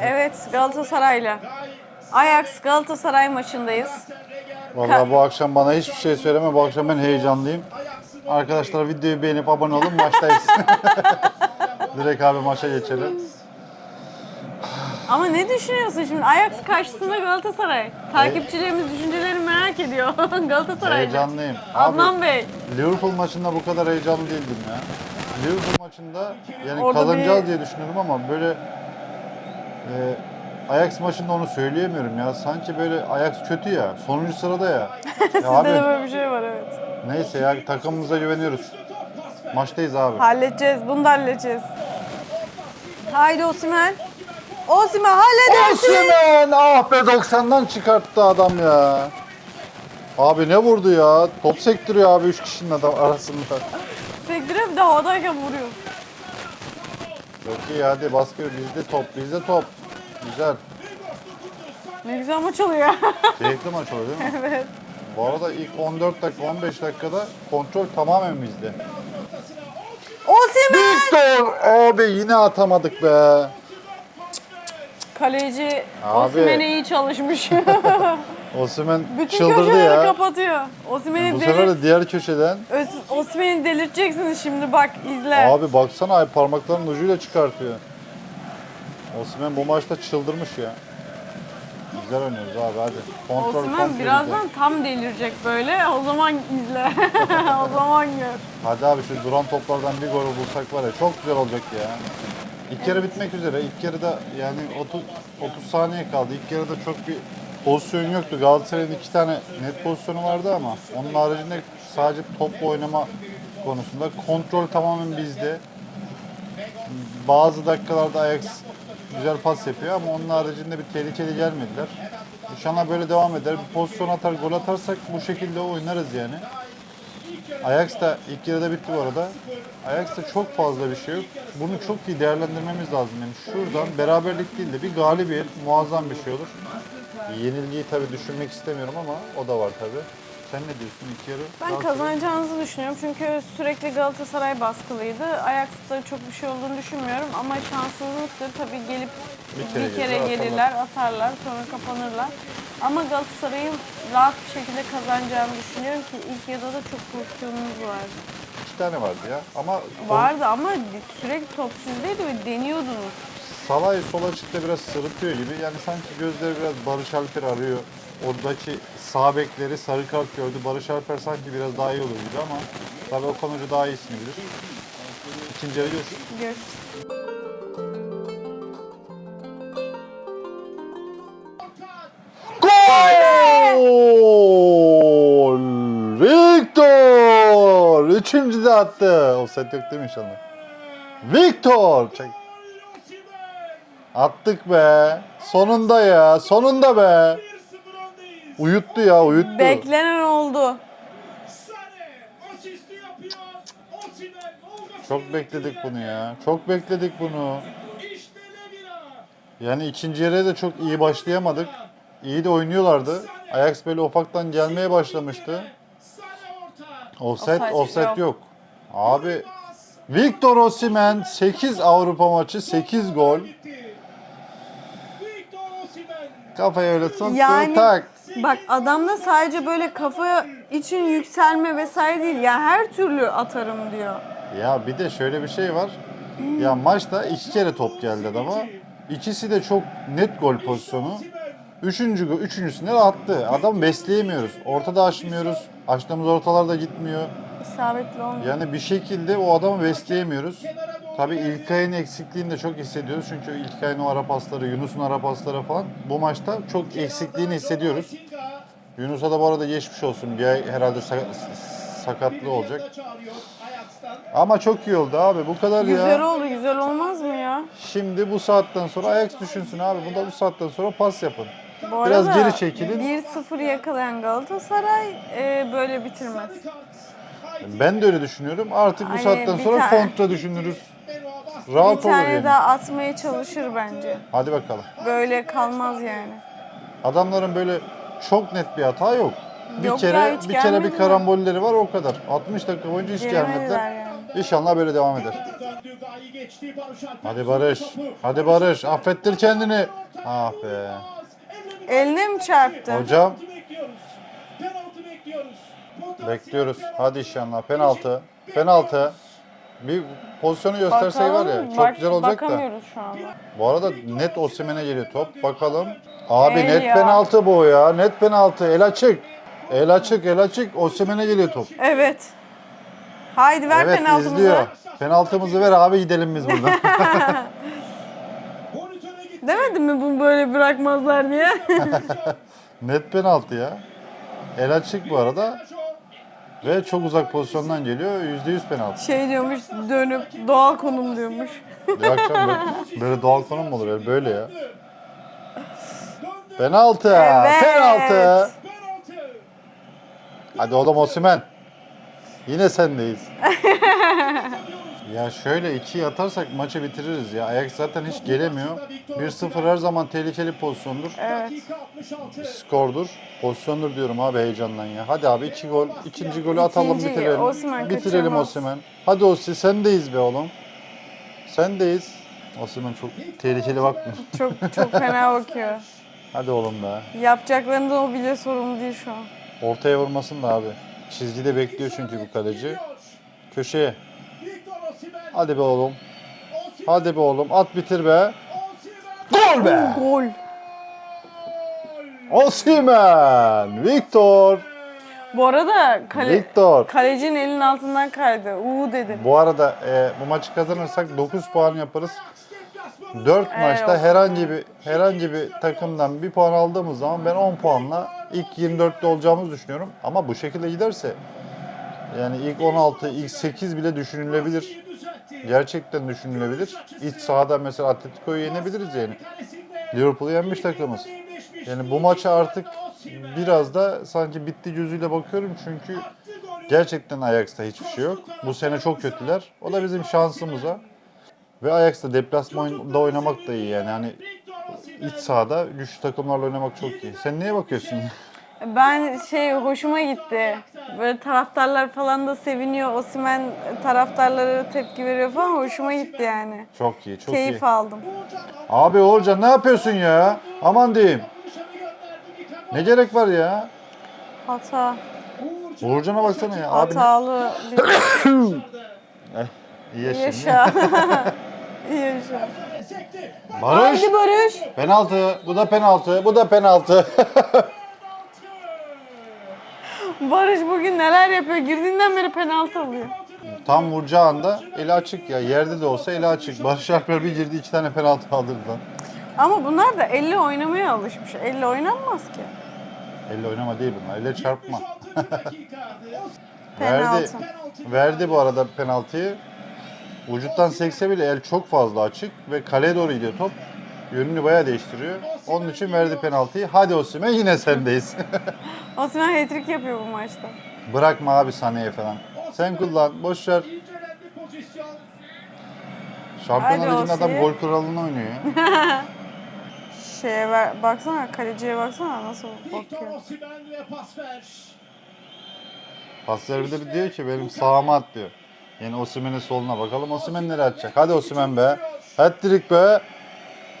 Evet Galatasaray'la. Ajax Galatasaray maçındayız. Vallahi bu akşam bana hiçbir şey söyleme. Bu akşam ben heyecanlıyım. Arkadaşlar videoyu beğenip abone olun. Maçtayız. Direkt abi maça geçelim. Ama ne düşünüyorsun şimdi? Ajax karşısında Galatasaray. Takipçilerimiz düşüncelerini merak ediyor. Galatasaray. Heyecanlıyım. Abi Adnan Bey. Liverpool maçında bu kadar heyecanlı değildim ya. Liverpool maçında yani Orada kazanacağız bir- diye düşünüyordum ama böyle e, Ajax maçında onu söyleyemiyorum ya. Sanki böyle Ajax kötü ya. Sonuncu sırada ya. ya Sizde de abi böyle bir şey var evet. neyse ya takımımıza güveniyoruz. Maçtayız abi. Halledeceğiz. Bunu da halledeceğiz. Haydi Osimhen. Osimhen halledersin. Osimhen! Ah be 90'dan çıkarttı adam ya. Abi ne vurdu ya? Top sektiriyor abi 3 kişinin adam arasında. Sektirip de havadayken vuruyor. Çok iyi hadi baskı bizde top bizde top. Güzel. Ne güzel maç oluyor. Keyifli maç oluyor değil mi? evet. Bu arada ilk 14 dakika 15 dakikada kontrol tamamen bizde. Osimhen. Victor! Abi yine atamadık be. Kaleci Abi. Osimhen'e iyi çalışmış. Osimhen Bütün çıldırdı köşeleri ya. kapatıyor. Osimhen'i Bu sefer delir... de diğer köşeden. Öz- Osimhen'i delirteceksiniz şimdi bak izle. Abi baksana ay parmaklarının ucuyla çıkartıyor. Osimhen bu maçta çıldırmış ya. Güzel oynuyoruz abi hadi. Kontrol Osimhen kontrol birazdan tam delirecek böyle. O zaman izle. o zaman gör. Hadi abi şu duran toplardan bir gol bulsak var ya çok güzel olacak ya. İlk yarı bitmek üzere. İlk yarıda yani 30 30 saniye kaldı. İlk yarıda çok bir pozisyon yoktu. Galatasaray'ın iki tane net pozisyonu vardı ama onun haricinde sadece topla oynama konusunda kontrol tamamen bizde. Bazı dakikalarda Ajax güzel pas yapıyor ama onun haricinde bir tehlikeli gelmediler. İnşallah böyle devam eder. Bir pozisyon atar, gol atarsak bu şekilde oynarız yani. Ajax da ilk yarıda bitti bu arada. Ajax'ta çok fazla bir şey yok. Bunu çok iyi değerlendirmemiz lazım. Yani şuradan beraberlik değil de bir galibiyet muazzam bir şey olur. Yenilgiyi tabii düşünmek istemiyorum ama o da var tabii. Sen ne diyorsun ilk yarı? Ben kazanacağınızı düşünüyorum çünkü sürekli Galatasaray baskılıydı. Ajax'ta çok bir şey olduğunu düşünmüyorum ama şanssızlıktır. Tabii gelip Bir bir kere kere, gelir, gelirler, atarlar, sonra kapanırlar. Ama Galatasaray'ın rahat bir şekilde kazanacağını düşünüyorum ki ilk yarıda da çok pozisyonumuz vardı. İki tane vardı ya ama Vardı ama sürekli top sizdeydi ve deniyordunuz. Salay sol açıkta biraz sırıtıyor gibi. Yani sanki gözleri biraz Barış Alper arıyor. Oradaki sağ bekleri sarı kart gördü. Barış Alper sanki biraz daha iyi olur gibi ama tabii Okan Hoca daha iyisini bilir. İkinci yarı görüşürüz. Gör. Üçüncü de attı. Offside yok değil mi inşallah? Victor! Çek. Attık be. Sonunda ya. Sonunda be. Uyuttu ya uyuttu. Beklenen oldu. Çok bekledik bunu ya. Çok bekledik bunu. Yani ikinci yere de çok iyi başlayamadık. İyi de oynuyorlardı. Ajax böyle ufaktan gelmeye başlamıştı. Offset, offset yok. Abi Victor Osimhen 8 Avrupa maçı 8 gol. Kafaya öyle soktu Yani tak. bak adamda sadece böyle kafa için yükselme vesaire değil. Ya her türlü atarım diyor. Ya bir de şöyle bir şey var. Ya maçta iki kere top geldi adama. İkisi de çok net gol pozisyonu. Üçüncü, üçüncüsünde de attı. Adam besleyemiyoruz. Ortada açmıyoruz. Açtığımız ortalarda gitmiyor. İsabetli olmuyor. Yani bir şekilde o adamı besleyemiyoruz. Tabii İlkay'ın eksikliğini de çok hissediyoruz. Çünkü İlkay'ın o ara pasları, Yunus'un ara pasları falan bu maçta çok eksikliğini hissediyoruz. Yunus'a da bu arada geçmiş olsun. Bir ay herhalde sa- sakatlığı olacak. Ama çok iyi oldu abi. Bu kadar Güzel ya. oldu, güzel olmaz mı ya? Şimdi bu saatten sonra Ajax düşünsün abi. Bu da bu saatten sonra pas yapın. Bu Biraz arada geri çekilin. 1-0 yakalayan Galatasaray e, böyle bitirmez. Ben de öyle düşünüyorum. Artık bu Ay, saatten bir sonra tane- kontra düşünürüz. Bir Rahat olur tane yani. daha atmaya çalışır bence. Hadi bakalım. Böyle kalmaz yani. Adamların böyle çok net bir hata yok. Bir Yok kere hiç bir kere bir gelmediler. karambolleri var o kadar. 60 dakika boyunca hiç Gelemediler gelmediler. yani. İnşallah böyle devam eder. Hadi Barış. Hadi Barış. Affettir kendini. Ah be. Eline mi çarptı? Hocam Penaltı bekliyoruz. Penaltı bekliyoruz. Potansiyel bekliyoruz. penaltı. Hadi inşallah. Penaltı. Penaltı. Bir pozisyonu göstersek var ya çok Bak- güzel olacak da. Bakamıyoruz şu anda. Bu arada net Osimhen'e geliyor top. Bakalım. Abi El net ya. penaltı bu ya. Net penaltı. El açık. El açık, el açık. Osimhen'e geliyor top. Evet. Haydi ver evet penaltımızı. izliyor. Penaltımızı ver abi gidelim biz buradan. Demedim mi bunu böyle bırakmazlar diye? net penaltı ya. El açık bu arada. Ve çok uzak pozisyondan geliyor. %100 penaltı. şey diyormuş dönüp doğal konum diyormuş. Bir akşam böyle, böyle doğal konum mu olur? öyle? Böyle ya. Penaltı. Evet. Penaltı. Hadi oğlum Osimhen. Yine sendeyiz. ya şöyle iki atarsak maçı bitiririz ya. Ayak zaten hiç gelemiyor. 1-0 her zaman tehlikeli pozisyondur. Evet. Dakika 66. Skordur. Pozisyondur diyorum abi heyecandan ya. Hadi abi iki gol. ikinci golü atalım İkinci, bitirelim. Osimhen bitirelim kaçırmaz. Osimhen. Hadi Osi sendeyiz be oğlum. Sendeyiz. Osimhen çok tehlikeli bakmıyor. Çok çok fena bakıyor. Hadi oğlum be. Yapacaklarından o bile sorumlu değil şu an. Ortaya vurmasın da abi. Çizgide bekliyor çünkü bu kaleci. Köşeye. Hadi be oğlum. Hadi be oğlum. At bitir be. Gol be. Gol. Osimhen. Victor. Bu arada kale, Victor. kalecinin elinin altından kaydı. Uuu dedi. Bu arada e, bu maçı kazanırsak 9 puan yaparız. 4 Helal maçta olsun. herhangi bir herhangi bir takımdan bir puan aldığımız zaman ben 10 puanla ilk 24'te olacağımızı düşünüyorum. Ama bu şekilde giderse yani ilk 16, ilk 8 bile düşünülebilir. Gerçekten düşünülebilir. İç sahada mesela Atletico'yu yenebiliriz yani. Liverpool'u yenmiş takımız. Yani bu maça artık biraz da sanki bitti gözüyle bakıyorum çünkü gerçekten Ajax'ta hiçbir şey yok. Bu sene çok kötüler. O da bizim şansımıza. Ve Ajax'ta deplasmanda oynamak da iyi yani. Hani iç sahada güçlü takımlarla oynamak çok iyi. Sen neye bakıyorsun? Ben şey hoşuma gitti. Böyle taraftarlar falan da seviniyor. Osimhen taraftarları tepki veriyor falan. Hoşuma gitti yani. Çok iyi, çok Keyif iyi. aldım. Abi Uğurcan ne yapıyorsun ya? Aman diyeyim. Ne gerek var ya? Hata. Uğurcan'a baksana ya. Abi Hatalı bir Eh, iyi yaşa. yaşa. İyi yaşa. Barış. Hadi Barış. Penaltı. Bu da penaltı. Bu da penaltı. Barış bugün neler yapıyor? Girdiğinden beri penaltı alıyor. Tam vuracağı anda eli açık ya. Yerde de olsa eli açık. Barış Alper bir girdi iki tane penaltı aldırdı lan. Ama bunlar da elle oynamaya alışmış. Elle oynanmaz ki. Elle oynama değil bunlar. Elle çarpma. Verdi. Penaltı. Verdi bu arada penaltıyı. Vücuttan sekse bile el çok fazla açık ve kaleye doğru gidiyor top. Yönünü bayağı değiştiriyor. Onun için verdi penaltıyı. Hadi Osimhen yine sendeyiz. Osimhen hat-trick yapıyor bu maçta. Bırakma abi Sané'ye falan. Sen kullan. Boş ver. Şampiyonlar Hadi Ligi'nde adam gol kralını oynuyor ya. Şeye ver, baksana kaleciye baksana nasıl bakıyor. Paslar bir de bir diyor ki benim sağıma at diyor. Yani Osimhen'in soluna bakalım. Osimhen nereye atacak? Hadi Osimhen be. Hat-trick be.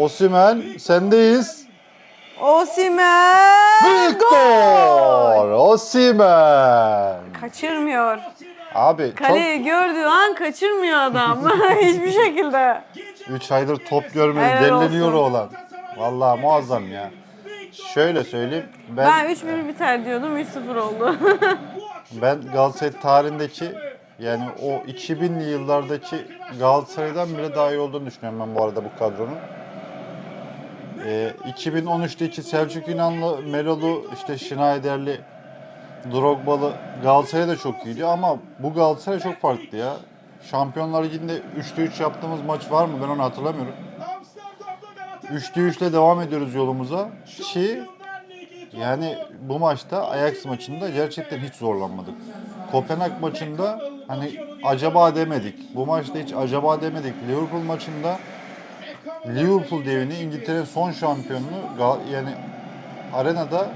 Osimhen sendeyiz. Osimhen! Gol! Victor Osimhen. Kaçırmıyor. Abi Kaleyi gördüğü an kaçırmıyor adam. Hiçbir şekilde. çok 3 aydır top görmedi. Helal Delleniyor olsun. oğlan. Vallahi muazzam ya. Şöyle söyleyeyim. Ben Ben 3-1 biter diyordum 3-0 oldu. ben Galatasaray tarihindeki yani o 2000'li yıllardaki Galatasaray'dan bile daha iyi olduğunu düşünüyorum ben bu arada bu kadronun. Ee, 2013'teki Selçuk İnanlı, Melolu, işte Schneiderli, Drogba'lı Galatasaray da çok iyiydi ama bu Galatasaray çok farklı ya. Şampiyonlar Ligi'nde 3'te 3 yaptığımız maç var mı ben onu hatırlamıyorum. 3'te 3 ile devam ediyoruz yolumuza ki yani bu maçta Ajax maçında gerçekten hiç zorlanmadık. Kopenhag maçında hani acaba demedik. Bu maçta hiç acaba demedik. Liverpool maçında Liverpool devini İngiltere'nin son şampiyonluğu Gal- yani arenada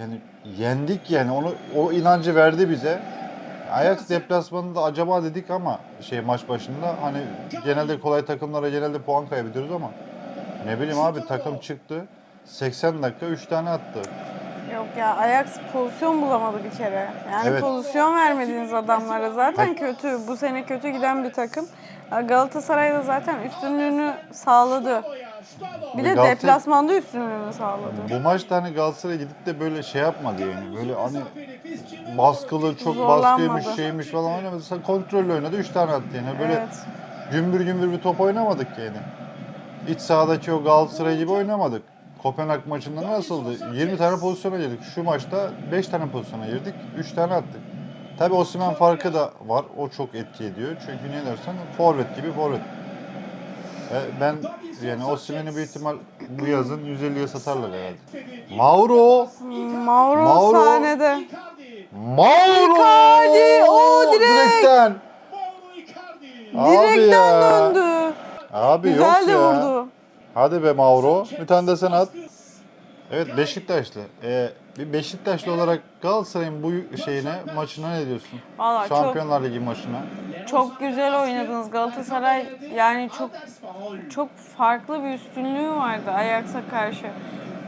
yani yendik yani onu o inancı verdi bize. Ajax deplasmanında acaba dedik ama şey maç başında hani genelde kolay takımlara genelde puan kaybediyoruz ama ne bileyim abi takım çıktı 80 dakika 3 tane attı. Yok ya Ajax pozisyon bulamadı bir kere. Yani Evet. pozisyon vermediğiniz adamlara zaten kötü. Bu sene kötü giden bir takım. Galatasaray da zaten üstünlüğünü sağladı. Bir de Galatasaray- deplasmanda üstünlüğünü sağladı. Bu maçta hani Galatasaray gidip de böyle şey yapmadı yani. Böyle hani baskılı, çok Zorlanmadı. baskıymış, şeymiş falan oynamadı. Sen kontrollü oynadı, 3 tane attı yani. Böyle Evet. gümbür gümbür bir top oynamadık yani. İç sahadaki o Galatasaray gibi oynamadık. Kopenhag maçında nasıldı? 20 tane pozisyona girdik. Şu maçta 5 tane pozisyona girdik, 3 tane attık. Tabii Osimhen farkı da var. O çok etki ediyor. Çünkü niye dersen forvet gibi forvet. E, Ben yani Osimhen'i bir ihtimal bu yazın 150'ye satarlar herhalde. Mauro! Mauro, Mauro. sahnede. Mauro! Icardi! Oo, direkt! Direkten! Icardi. Abi Direkten ya. döndü. Abi Güzel yok de ya. vurdu. Hadi be Mauro. Bir tane de sen at. Evet Beşiktaşlı. Ee, bir Beşiktaşlı olarak Galatasaray'ın bu şeyine, maçına ne diyorsun? Valla çok Şampiyonlar Ligi maçına. çok güzel oynadınız Galatasaray. Yani çok çok farklı bir üstünlüğü vardı Ajax'a karşı.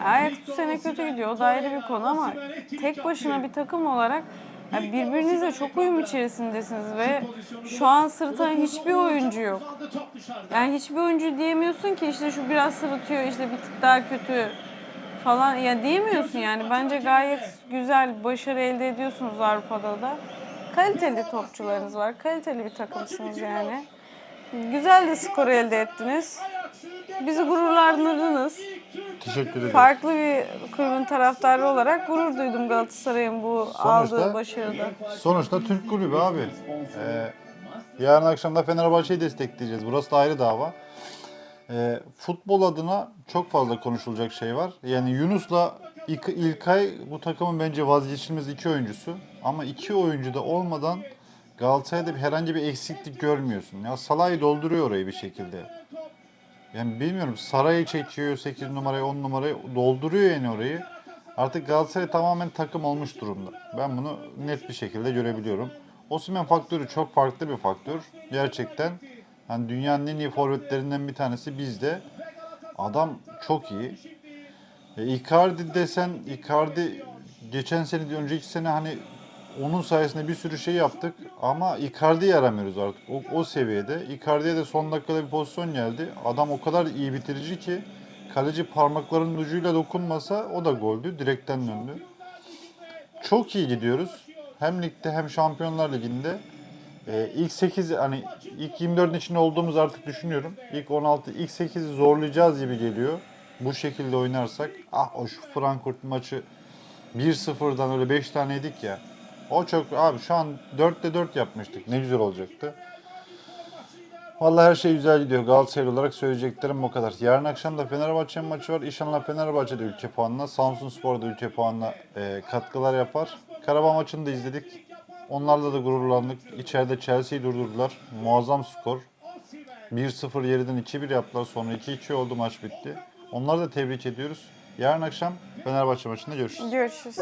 Ajax bu sene kötü gidiyor. O da ayrı bir konu ama tek başına bir takım olarak ya birbirinizle çok uyum içerisindesiniz ve şu an sırıtan hiçbir oyuncu yok. Yani hiçbir oyuncu diyemiyorsun ki işte şu biraz sırıtıyor, işte bir tık daha kötü falan. Ya diyemiyorsun yani. Bence gayet güzel başarı elde ediyorsunuz Avrupa'da da. Kaliteli topçularınız var. Kaliteli bir takımsınız yani. Güzel de skor elde ettiniz. Bizi gururlandırdınız. Teşekkür ederim. Farklı bir kulübün taraftarı olarak gurur duydum Galatasaray'ın bu aldığı başarıda. Sonuçta Türk kulübü abi. Ee, yarın akşam da Fenerbahçe'yi destekleyeceğiz. Burası da ayrı dava. Ee, futbol adına çok fazla konuşulacak şey var. Yani Yunus'la İlk- İlkay bu takımın bence vazgeçilmez iki oyuncusu. Ama iki oyuncu da olmadan Galatasaray'da herhangi bir eksiklik görmüyorsun. Ya Salah'ı dolduruyor orayı bir şekilde. Yani bilmiyorum Saray'ı çekiyor 8 numarayı 10 numarayı dolduruyor yani orayı. Artık Galatasaray tamamen takım olmuş durumda. Ben bunu net bir şekilde görebiliyorum. Osimhen faktörü çok farklı bir faktör. Gerçekten hani dünyanın en iyi forvetlerinden bir tanesi bizde. Adam çok iyi. E, Icardi desen Icardi geçen sene de önceki sene hani onun sayesinde bir sürü şey yaptık ama Icardi'yi aramıyoruz artık. O, o seviyede. Icardi'ye de son dakikada bir pozisyon geldi. Adam o kadar iyi bitirici ki kaleci parmaklarının ucuyla dokunmasa o da goldü. Direkten döndü. Çok iyi gidiyoruz. Hem ligde hem Şampiyonlar Ligi'nde. Ee, ilk 8 hani ilk 24'ün içinde olduğumuz artık düşünüyorum. İlk 16, ilk 8'i zorlayacağız gibi geliyor. Bu şekilde oynarsak. Ah o şu Frankfurt maçı 1-0'dan öyle 5 tane yedik ya. O çok abi şu an 4'te 4 yapmıştık. Ne güzel olacaktı. Vallahi her şey güzel gidiyor. Galatasaray olarak söyleyeceklerim bu kadar. Yarın akşam da Fenerbahçe maçı var. İnşallah Fenerbahçe de ülke puanına, Samsun Spor da ülke puanına e, katkılar yapar. Karabağ maçını da izledik. Onlarla da gururlandık. İçeride Chelsea'yi durdurdular. Muazzam skor. 1-0 yeriden 2-1 yaptılar. Sonra 2-2 oldu maç bitti. Onları da tebrik ediyoruz. Yarın akşam Fenerbahçe maçında görüşürüz. Görüşürüz.